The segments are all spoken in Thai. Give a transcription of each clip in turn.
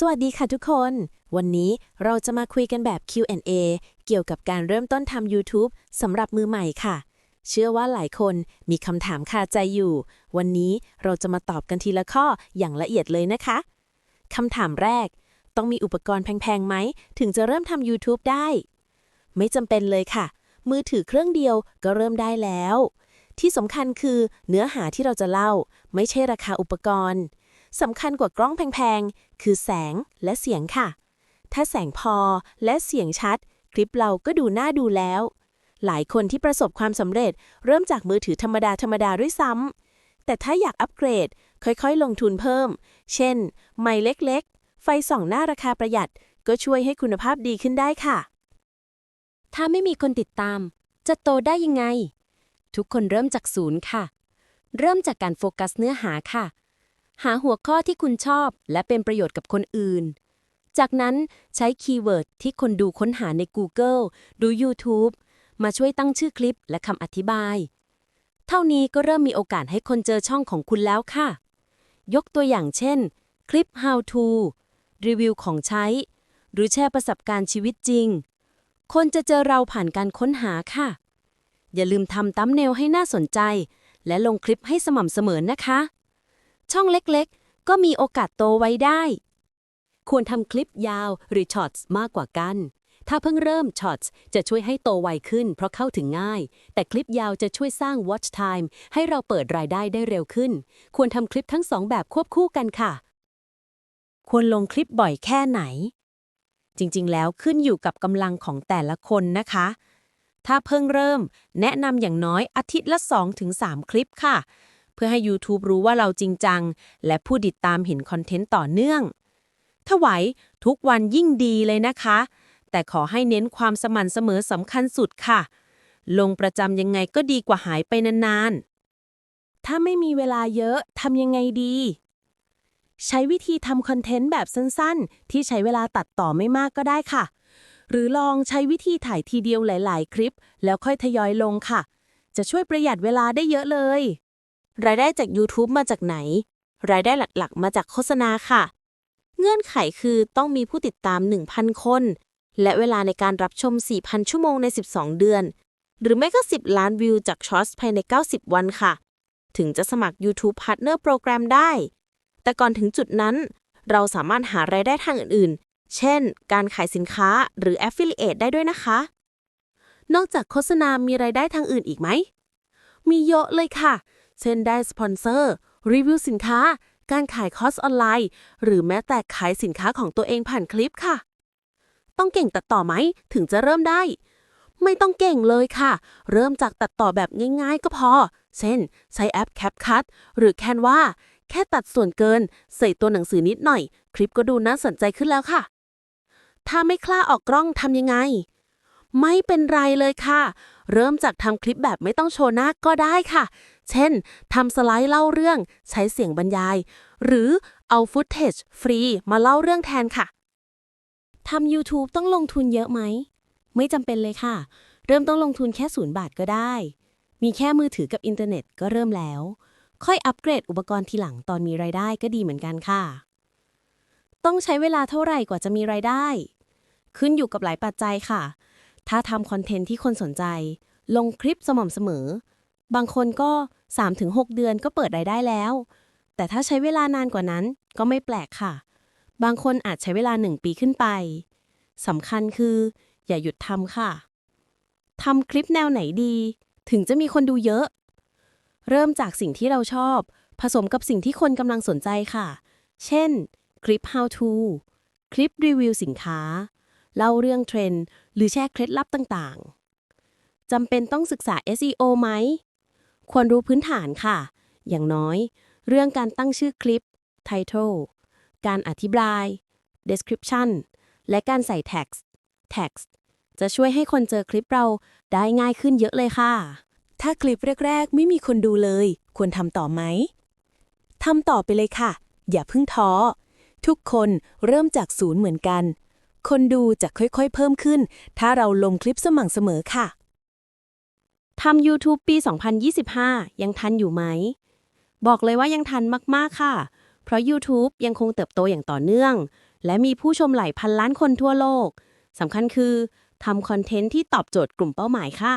สวัสดีค่ะทุกคน วันนี้เราจะมาคุยกันแบบ Q&A เกี่ยวกับการเริ่มต้นทำ YouTube สำหรับมือใหม่ค่ะ เชื่อว่าหลายคนมีคำถามคาใจอยู่ วันนี้เราจะมาตอบกันทีละข้ออย่างละเอียดเลยนะคะคำถามแรก ต้องมีอุปกรณ์แพงๆไหม ถึงจะเริ่มทำ YouTube ได้ ไม่จำเป็นเลยค่ะ มือถือเครื่องเดียวก็เริ่มได้แล้ว ที่สำคัญคือเนื้อหาที่เราจะเล่า ไม่ใช่ราคาอุปกรณ์ สำคัญกว่ากล้องแพงๆ คือแสงและเสียงค่ะ ถ้าแสงพอและเสียงชัด คลิปเราก็ดูน่าดูแล้ว หลายคนที่ประสบความสำเร็จ เริ่มจากมือถือธรรมดาธรรมดาด้วยซ้ำแต่ถ้าอยากอัปเกรด ค่อยๆ ลงทุนเพิ่ม เช่น ไมค์เล็กๆ ไฟส่องหน้าราคาประหยัด ก็ช่วยให้คุณภาพดีขึ้นได้ค่ะ ถ้าไม่มีคนติดตาม จะโตได้ยังไง ทุกคนเริ่มจากศูนย์ค่ะ เริ่มจากการโฟกัสเนื้อหาค่ะ หาหัวข้อที่คุณชอบและเป็นประโยชน์กับคนอื่น จากนั้นใช้คีย์เวิร์ดที่คนดูค้นหาใน Google ดู YouTube มาช่วยตั้งชื่อคลิปและคำอธิบาย เท่านี้ก็เริ่มมีโอกาสให้คนเจอช่องของคุณแล้วค่ะ ยกตัวอย่างเช่น คลิป How to รีวิวของใช้ หรือแชร์ประสบการณ์ชีวิตจริง คนจะเจอเราผ่านการค้นหาค่ะ อย่าลืมทำตัมเนลให้น่าสนใจ และลงคลิปให้สม่ำเสมอนะคะ ช่องเล็กๆ ก็มีโอกาสโตไว้ได้ ควรทำคลิปยาวหรือช็อตมากกว่ากัน ถ้าเพิ่งเริ่มช็อตจะช่วยให้โตไวขึ้นเพราะเข้าถึงง่าย แต่คลิปยาวจะช่วยสร้าง watch time ให้เราเปิดรายได้ได้เร็วขึ้น ควรทำคลิปทั้งสองแบบควบคู่กันค่ะ ควรลงคลิปบ่อยแค่ไหน จริงๆ แล้วขึ้นอยู่กับกำลังของแต่ละคนนะคะถ้าเพิ่งเริ่ม แนะนำอย่างน้อยอาทิตย์ละ 2-3 คลิปค่ะ เพื่อให้ YouTube รู้ว่าเราจริงจัง และผู้ติดตามเห็นคอนเทนต์ต่อเนื่อง ถ้าไหวทุกวันยิ่งดีเลยนะคะ แต่ขอให้เน้นความสม่ำเสมอสำคัญสุดค่ะ ลงประจำยังไงก็ดีกว่าหายไปนานๆ ถ้าไม่มีเวลาเยอะทำยังไงดี ใช้วิธีทำคอนเทนต์แบบสั้นๆ ที่ใช้เวลาตัดต่อไม่มากก็ได้ค่ะ หรือลองใช้วิธีถ่ายทีเดียวหลาย ๆ คลิป แล้วค่อยทยอยลงค่ะ จะช่วยประหยัดเวลาได้เยอะเลย รายได้จาก YouTube มาจากไหน รายได้หลักๆ มาจากโฆษณาค่ะ เงื่อนไขคือต้องมีผู้ติดตาม 1,000 คน และเวลาในการรับชม 4,000 ชั่วโมงใน 12 เดือน หรือไม่ก็ 10 ล้านวิวจากช็อตภายใน 90 วันค่ะ ถึงจะสมัคร YouTube Partner Program ได้ แต่ก่อนถึงจุดนั้น เราสามารถหารายได้ทางอื่นๆ เช่น การขายสินค้าหรือ Affiliate ได้ด้วยนะคะ นอกจากโฆษณามีรายได้ทางอื่นอีกไหม มีเยอะเลยค่ะ เช่นได้สปอนเซอร์ รีวิวสินค้า การขายคอร์สออนไลน์ หรือแม้แต่ขายสินค้าของตัวเองผ่านคลิปค่ะ ต้องเก่งตัดต่อไหมถึงจะเริ่มได้ ไม่ต้องเก่งเลยค่ะ เริ่มจากตัดต่อแบบง่ายๆ ก็พอ เช่น ใช้แอป CapCut หรือ Canva แค่ตัดส่วนเกิน ใส่ตัวหนังสือนิดหน่อย คลิปก็ดูน่าสนใจขึ้นแล้วค่ะ ถ้าไม่กล้าออกกล้องทำยังไง ไม่เป็นไรเลยค่ะ เริ่มจากทำคลิปแบบไม่ต้องโชว์หน้าก็ได้ค่ะ เช่นทำสไลด์เล่าเรื่องใช้เสียงบรรยาย หรือเอาฟุตเทจฟรีมาเล่าเรื่องแทนค่ะทำ YouTube ต้องลงทุนเยอะไหม ไม่จำเป็นเลยค่ะ เริ่มต้องลงทุนแค่ศูนย์บาทก็ได้ มีแค่มือถือกับอินเทอร์เน็ตก็เริ่มแล้ว ค่อยอัปเกรดอุปกรณ์ทีหลังตอนมีรายได้ก็ดีเหมือนกันค่ะ ต้องใช้เวลาเท่าไหร่กว่าจะมีรายได้ ขึ้นอยู่กับหลายปัจจัยค่ะ ถ้าทำคอนเทนต์ที่คนสนใจ ลงคลิปสม่ำเสมอ บางคนก็ 3-6 เดือนก็เปิดรายได้แล้ว แต่ถ้าใช้เวลานานกว่านั้นก็ไม่แปลกค่ะ บางคนอาจใช้เวลา 1 ปีขึ้นไปสำคัญคือ อย่าหยุดทำค่ะทำคลิปแนวไหนดี ถึงจะมีคนดูเยอะ เริ่มจากสิ่งที่เราชอบ ผสมกับสิ่งที่คนกำลังสนใจค่ะ เช่น คลิป how to คลิปรีวิวสินค้า เล่าเรื่องเทรนด์ หรือแชร์เคล็ดลับต่างๆจำเป็นต้องศึกษา SEO ไหม ควรรู้พื้นฐานค่ะ อย่างน้อย เรื่องการตั้งชื่อคลิป title การอธิบาย description และการใส่ text text จะช่วยให้คนเจอคลิปเราได้ง่ายขึ้นเยอะเลยค่ะ ถ้าคลิปแรก ๆ ไม่มีคนดูเลย ควรทำต่อไหมทำต่อไปเลยค่ะ อย่าเพิ่งท้อ ทุกคนเริ่มจากศูนย์เหมือนกัน คนดูจะค่อยๆเพิ่มขึ้น ถ้าเราลงคลิปสม่ำเสมอค่ะทำ YouTube ปี 2025 ยังทันอยู่ไหม บอกเลยว่ายังทันมากๆค่ะ เพราะ YouTube ยังคงเติบโตอย่างต่อเนื่อง และมีผู้ชมหลายพันล้านคนทั่วโลกสำคัญคือทำคอนเทนต์ที่ตอบโจทย์กลุ่มเป้าหมายค่ะ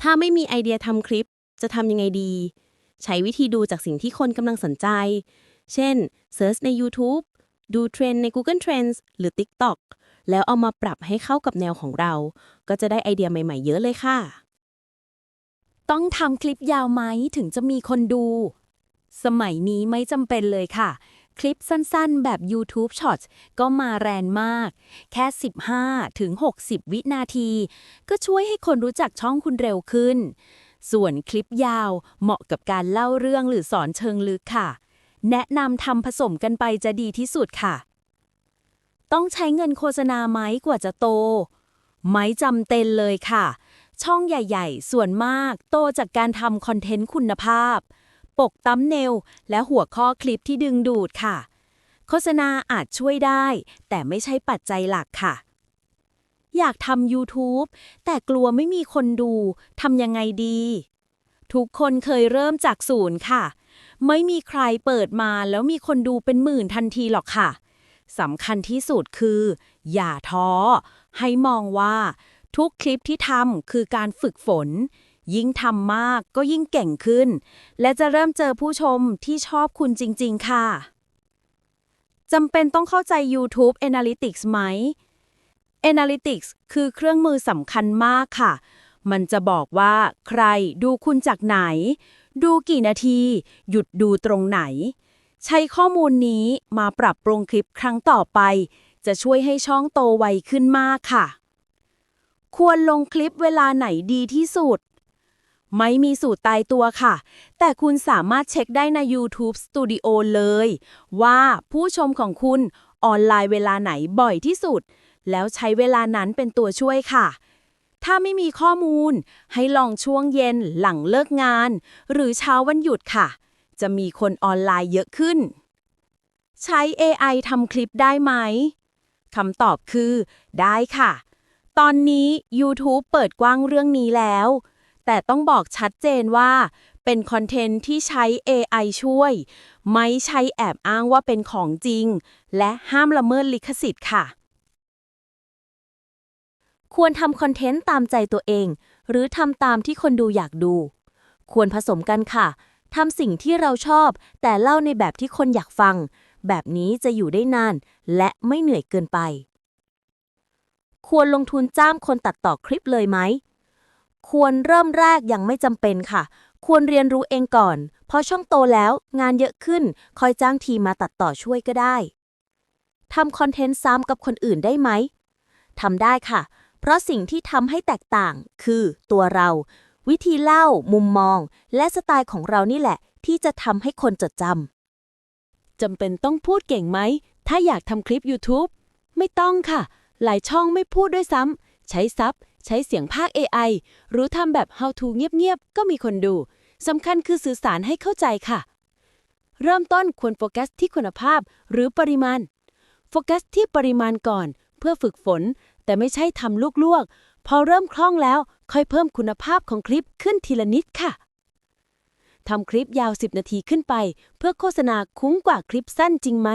ถ้าไม่มีไอเดียทำคลิปจะทำยังไงดี ใช้วิธีดูจากสิ่งที่คนกำลังสนใจ เช่น Search ใน YouTube ดูเทรนใน Google Trends หรือ TikTok แล้วเอามาปรับให้เข้ากับแนวของเรา ก็จะได้ไอเดียใหม่ๆ เยอะเลยค่ะ ต้องทำคลิปยาวไหมถึงจะมีคนดู สมัยนี้ไม่จำเป็นเลยค่ะ คลิปสั้นๆ แบบ YouTube Shorts ก็มาแรงมาก แค่ 15 ถึง 60 วินาที ก็ช่วยให้คนรู้จักช่องคุณเร็วขึ้น ส่วนคลิปยาวเหมาะกับการเล่าเรื่องหรือสอนเชิงลึกค่ะ แนะนำทำผสมกันไปจะดีที่สุดค่ะ ต้องใช้เงินโฆษณาไหมกว่าจะโตไม่จำเป็นเลยค่ะ ช่องใหญ่ๆ ส่วนมากโตจากการทำคอนเทนต์คุณภาพ ปกตั้มเนลและหัวข้อคลิปที่ดึงดูดค่ะ โฆษณาอาจช่วยได้ แต่ไม่ใช่ปัจจัยหลักค่ะ อยากทำ YouTube แต่กลัวไม่มีคนดูทำยังไงดี ทุกคนเคยเริ่มจากศูนย์ค่ะ ไม่มีใครเปิดมาแล้วมีคนดูเป็นหมื่นทันทีหรอกค่ะสำคัญที่สุดคือ อย่าท้อ ให้มองว่าทุกคลิปที่ทำคือการฝึกฝน ยิ่งทำมากก็ยิ่งเก่งขึ้น และจะเริ่มเจอผู้ชมที่ชอบคุณจริง ๆ ค่ะจำเป็นต้องเข้าใจ YouTube Analytics ไหม Analytics คือเครื่องมือสำคัญมากค่ะ มันจะบอกว่าใครดูคุณจากไหน ดูกี่นาที หยุดดูตรงไหน ใช้ข้อมูลนี้มาปรับปรุงคลิปครั้งต่อไป จะช่วยให้ช่องโตไวขึ้นมากค่ะ ควรลงคลิปเวลาไหนดีที่สุด ไม่มีสูตรตายตัวค่ะ แต่คุณสามารถเช็คได้ใน YouTube Studio เลย ว่าผู้ชมของคุณออนไลน์เวลาไหนบ่อยที่สุด แล้วใช้เวลานั้นเป็นตัวช่วยค่ะ ถ้าไม่มีข้อมูล ให้ลองช่วงเย็นหลังเลิกงาน หรือเช้าวันหยุดค่ะ จะมีคนออนไลน์เยอะขึ้น ใช้ AI ทำคลิปได้ไหมคำตอบคือ ได้ค่ะ ตอนนี้ YouTube เปิดกว้างเรื่องนี้แล้ว แต่ต้องบอกชัดเจนว่า เป็นคอนเทนต์ที่ใช้ AI ช่วย ไม่ใช่แอบอ้างว่าเป็นของจริง และห้ามละเมิดลิขสิทธิ์ค่ะ ควรทำคอนเทนต์ตามใจตัวเอง หรือทำตามที่คนดูอยากดู ควรผสมกันค่ะทำสิ่งที่เราชอบ แต่เล่าในแบบที่คนอยากฟัง แบบนี้จะอยู่ได้นาน และไม่เหนื่อยเกินไป ควรลงทุนจ้างคนตัดต่อคลิปเลยไหม ควรเริ่มแรกยังไม่จำเป็นค่ะ ควรเรียนรู้เองก่อน พอช่องโตแล้วงานเยอะขึ้น คอยจ้างทีมมาตัดต่อช่วยก็ได้ทำคอนเทนต์ซ้ำกับคนอื่นได้ไหมทำได้ค่ะ เพราะสิ่งที่ทำให้แตกต่างคือตัวเรา วิธีเล่า มุมมอง และสไตล์ของเรานี่แหละ ที่จะทำให้คนจดจำจำเป็นต้องพูดเก่งไหม ถ้าอยากทำคลิป YouTube ไม่ต้องค่ะ หลายช่องไม่พูดด้วยซ้ำใช้ซับใช้เสียงภาค AI หรือทำแบบ How to เงียบๆ ก็มีคนดูสำคัญคือสื่อสารให้เข้าใจค่ะ เริ่มต้นควรโฟกัสที่คุณภาพหรือปริมาณ โฟกัสที่ปริมาณก่อน เพื่อฝึกฝน แต่ไม่ใช่ทำลวกๆ พอเริ่มคล่องแล้วค่อยเพิ่มคุณภาพของคลิปขึ้นทีละนิดค่ะทำคลิปยาว 10 นาทีขึ้นไป เพื่อโฆษณาคุ้มกว่าคลิปสั้นจริงไหม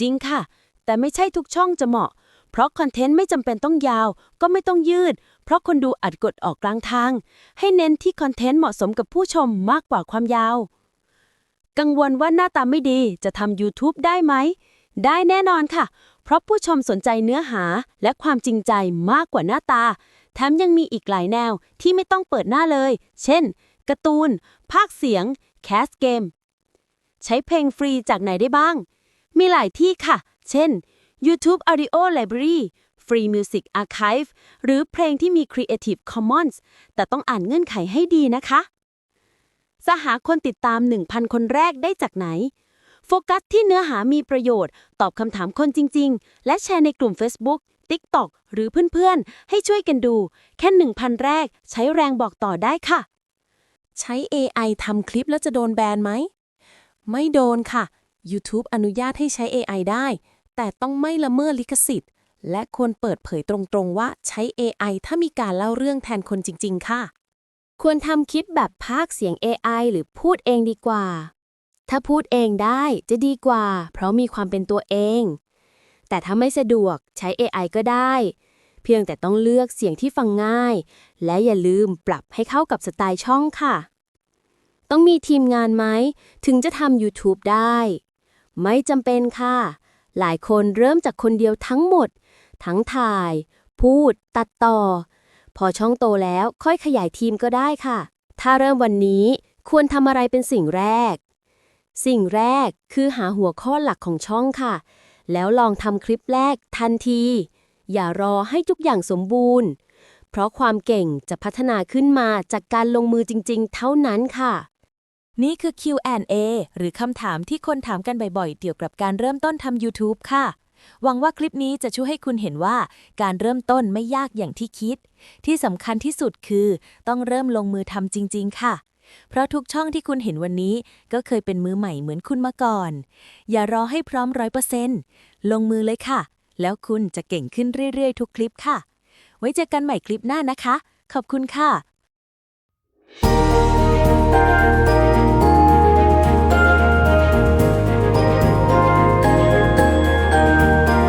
จริงค่ะ แต่ไม่ใช่ทุกช่องจะเหมาะ เพราะคอนเทนต์ไม่จำเป็นต้องยาว ก็ไม่ต้องยืด เพราะคนดูอาจกดออกกลางทาง ให้เน้นที่คอนเทนต์เหมาะสมกับผู้ชมมากกว่าความยาว กังวลว่าหน้าตาไม่ดีจะทำ YouTube ได้ไหม ได้แน่นอนค่ะ เพราะผู้ชมสนใจเนื้อหาและความจริงใจมากกว่าหน้าตา แถมยังมีอีกหลายแนวที่ไม่ต้องเปิดหน้าเลย เช่น การ์ตูน ภาคเสียง แคสเกม ใช้เพลงฟรีจากไหนได้บ้าง มีหลายที่ค่ะ เช่น YouTube Audio Library Free Music Archive หรือเพลงที่มี Creative Commons แต่ต้องอ่านเงื่อนไขให้ดีนะคะ สหาคนติดตาม 1,000 คนแรกได้จากไหน โฟกัสที่เนื้อหามีประโยชน์ ตอบคำถามคนจริง ๆ และแชร์ในกลุ่ม Facebook TikTok หรือเพื่อนๆ ให้ช่วยกันดู แค่1,000 แรก ใช้แรงบอกต่อได้ค่ะ ใช้ AI ทำคลิปแล้วจะโดนแบนไหม ไม่โดนค่ะ YouTube อนุญาตให้ใช้ AI ได้ แต่ต้องไม่ละเมิดลิขสิทธิ์ และควรเปิดเผยตรงๆว่าใช้ AI ถ้ามีการเล่าเรื่องแทนคนจริง ๆ ค่ะ ควรทำคลิปแบบพากย์เสียง AI หรือพูดเองดีกว่า ถ้าพูดเองได้จะดีกว่า เพราะมีความเป็นตัวเอง แต่ถ้าไม่สะดวกใช้ AI ก็ได้ เพียงแต่ต้องเลือกเสียงที่ฟังง่าย และอย่าลืมปรับให้เข้ากับสไตล์ช่องค่ะ ต้องมีทีมงานไหม ถึงจะทำ YouTube ได้ ไม่จำเป็นค่ะ หลายคนเริ่มจากคนเดียวทั้งหมด ทั้งถ่าย พูด ตัดต่อ พอช่องโตแล้วค่อยขยายทีมก็ได้ค่ะ ถ้าเริ่มวันนี้ควรทำอะไรเป็นสิ่งแรก สิ่งแรกคือหาหัวข้อหลักของช่องค่ะ แล้วลองทำคลิปแรกทันที อย่ารอให้ทุกอย่างสมบูรณ์ เพราะความเก่งจะพัฒนาขึ้นมาจากการลงมือจริง ๆ เท่านั้นค่ะ นี่คือ Q&A หรือคำถามที่คนถามกันบ่อยๆ เกี่ยวกับการเริ่มต้นทำ YouTube ค่ะ หวังว่าคลิปนี้จะช่วยให้คุณเห็นว่าการเริ่มต้นไม่ยากอย่างที่คิด ที่สำคัญที่สุดคือ ต้องเริ่มลงมือทำจริง ๆ ค่ะ เพราะทุกช่องที่คุณเห็นวันนี้ก็เคยเป็นมือใหม่เหมือนคุณมาก่อน อย่ารอให้พร้อมร้อยเปอร์เซ็นต์ลงมือเลยค่ะ แล้วคุณจะเก่งขึ้นเรื่อยๆ ทุกคลิปค่ะ ไว้เจอกันใหม่คลิปหน้านะคะ ขอบคุณค่ะ